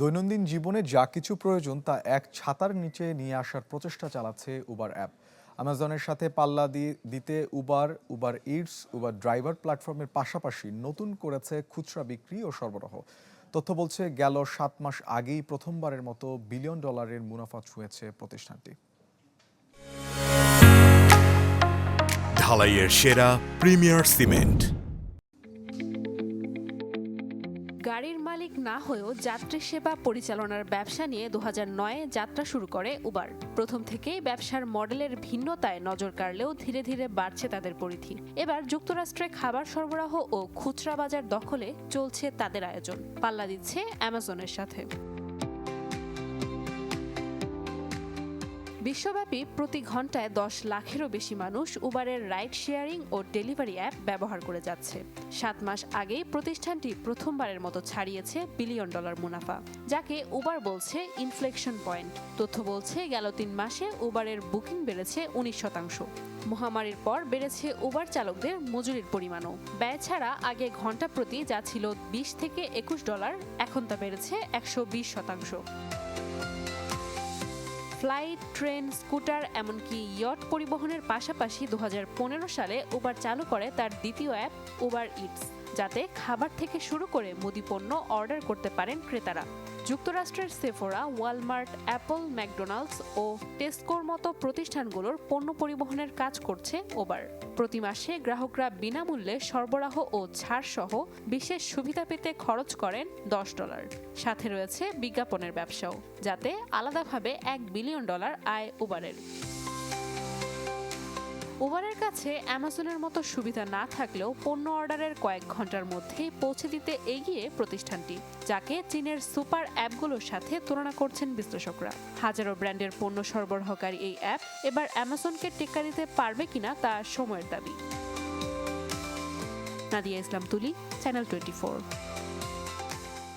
দৈনন্দিন জীবনে যা কিছু প্রয়োজন তা এক ছাতার নিচে নিয়ে আসার প্রচেষ্টা চালাচ্ছে উবার অ্যাপ অ্যামাজনের সাথে পাল্লা দিতে Uber Uber Eats Uber driver প্ল্যাটফর্মের পাশাপাশি নতুন করেছে খুচরা বিক্রি ও সরবরাহ। তথ্য বলছে, গেল সাত মাস আগেই প্রথমবারের মতো বিলিয়ন ডলারের মুনাফা ছুঁয়েছে প্রতিষ্ঠানটি। ঢালাইয়ের সেরা প্রিমিয়ার সিমেন্ট। গাড়ির মালিক না হয়েও যাত্রী সেবা পরিচালনার ব্যবসা নিয়ে দু নয়ে যাত্রা শুরু করে উবার। প্রথম থেকেই ব্যবসার মডেলের ভিন্নতায় নজর কাড়লেও ধীরে ধীরে বাড়ছে তাদের পরিধি। এবার যুক্তরাষ্ট্রে খাবার সরবরাহ ও খুচরা বাজার দখলে চলছে তাদের আয়োজন। পাল্লা দিচ্ছে অ্যামাজনের সাথে। বিশ্বব্যাপী প্রতি ঘন্টায় দশ লাখেরও বেশি মানুষ উবারের রাইড শেয়ারিং ও ডেলিভারি অ্যাপ ব্যবহার করে যাচ্ছে। সাত মাস আগেই প্রতিষ্ঠানটি প্রথমবারের মতো ছাড়িয়েছে বিলিয়ন ডলার মুনাফা, যাকে উবার বলছে ইনফ্লেকশন পয়েন্ট। তথ্য বলছে, গেল তিন মাসে উবারের বুকিং বেড়েছে উনিশ শতাংশ। মহামারীর পর বেড়েছে উবার চালকদের মজুরির পরিমাণও। ব্যয় ছাড়া আগে ঘণ্টা প্রতি যা ছিল বিশ থেকে একুশ ডলার, এখন তা বেড়েছে একশো বিশ শতাংশ। ফ্লাইট, ট্রেন, স্কুটার, এমনকি ইয়ট পরিবহনের পাশাপাশি দু হাজার পনেরো সালে উবার চালু করে তার দ্বিতীয় অ্যাপ উবার ইটস যাতে খাবার থেকে শুরু করে মুদি পণ্য অর্ডার করতে পারেন ক্রেতারা। যুক্তরাষ্ট্রের সেফোরা ওয়ালমার্ট অ্যাপল ম্যাকডোনাল্ডস ও টেস্কোর মতো প্রতিষ্ঠানগুলোর পণ্য পরিবহনের কাজ করছে ওবার। প্রতি মাসে গ্রাহকরা বিনামূল্যে সরবরাহ ও ছাড় সহ বিশেষ সুবিধা পেতে খরচ করেন দশ ডলার। সাথে রয়েছে বিজ্ঞাপনের ব্যবসাও, যাতে আলাদাভাবে এক বিলিয়ন ডলার আয় উবারের উবারের কাছে অ্যামাজনের মতো সুবিধা না থাকলেও পণ্য অর্ডারের কয়েক ঘণ্টার মধ্যেই পৌঁছে দিতে এগিয়ে প্রতিষ্ঠানটি, যাকে চীনের সুপার অ্যাপগুলোর সাথে তুলনা করছেন বিশ্লেষকরা। হাজারো ব্র্যান্ডের পণ্য সরবরাহকারী এই অ্যাপ এবার অ্যামাজনকে টেক্কা দিতে পারবে কিনা তা সময়ের দাবি। নাদিয়া ইসলাম তুলি চ্যানেল টোয়েন্টি